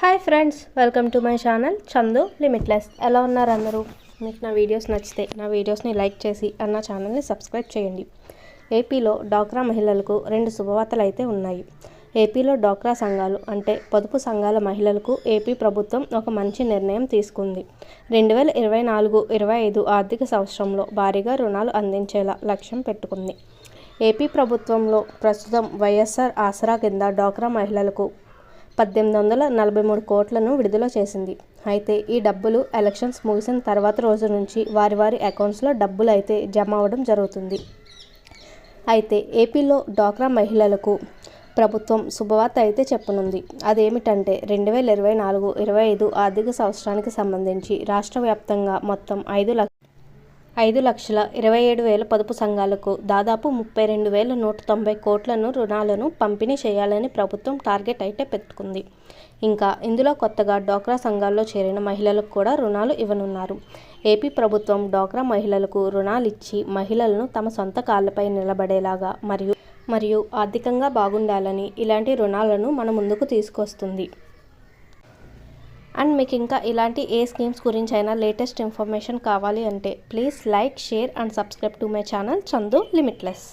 Hi friends welcome to my channel Chandu limitless. ఎలా ఉన్నారు అందరూ? మీకు నా వీడియోస్ నచ్చితే నా వీడియోస్ని లైక్ చేసి అన్న ఛానల్ని సబ్స్క్రైబ్ చేయండి. ఏపీలో డాక్రా మహిళలకు రెండు శుభవార్తలు అయితే ఉన్నాయి. ఏపీలో డాక్రా సంఘాలు అంటే పొదుపు సంఘాల మహిళలకు ఏపీ ప్రభుత్వం ఒక మంచి నిర్ణయం తీసుకుంది. రెండు వేల ఇరవై నాలుగు ఇరవై ఐదు ఆర్థిక సంవత్సరంలో భారీగా రుణాలు అందించేలా లక్ష్యం పెట్టుకుంది. ఏపీ ప్రభుత్వంలో ప్రస్తుతం వైఎస్ఆర్ ఆసరా కింద డాక్రా మహిళలకు పద్దెనిమిది వందల నలభై మూడు కోట్లను విడుదల చేసింది. అయితే ఈ డబ్బులు ఎలక్షన్స్ ముగిసిన తర్వాత రోజు నుంచి వారి వారి అకౌంట్స్లో డబ్బులు అయితే జమ అవ్వడం జరుగుతుంది. అయితే ఏపీలో డ్వాక్రా మహిళలకు ప్రభుత్వం శుభవార్త అయితే చెప్పనుంది. అదేమిటంటే రెండు వేల ఇరవై నాలుగు ఇరవై ఐదు ఆర్థిక సంవత్సరానికి సంబంధించి రాష్ట్ర వ్యాప్తంగా మొత్తం ఐదు లక్ష ఐదు లక్షల ఇరవై ఏడు వేల పొదుపు సంఘాలకు దాదాపు ముప్పై రెండు వేల నూట తొంభై కోట్లను రుణాలను పంపిణీ చేయాలని ప్రభుత్వం టార్గెట్ అయితే పెట్టుకుంది. ఇంకా ఇందులో కొత్తగా డోక్రా సంఘాల్లో చేరిన మహిళలకు కూడా రుణాలు ఇవ్వనున్నారు. ఏపీ ప్రభుత్వం డోక్రా మహిళలకు రుణాలు ఇచ్చి మహిళలను తమ సొంత కాళ్ళపై నిలబడేలాగా మరియు మరియు ఆర్థికంగా బాగుండాలని ఇలాంటి రుణాలను మన ముందుకు తీసుకొస్తుంది. అండ్ మీకు ఇంకా ఇలాంటి ఏ స్కీమ్స్ గురించి అయినా లేటెస్ట్ ఇన్ఫర్మేషన్ కావాలి అంటే please like share and subscribe to my channel Chandu limitless.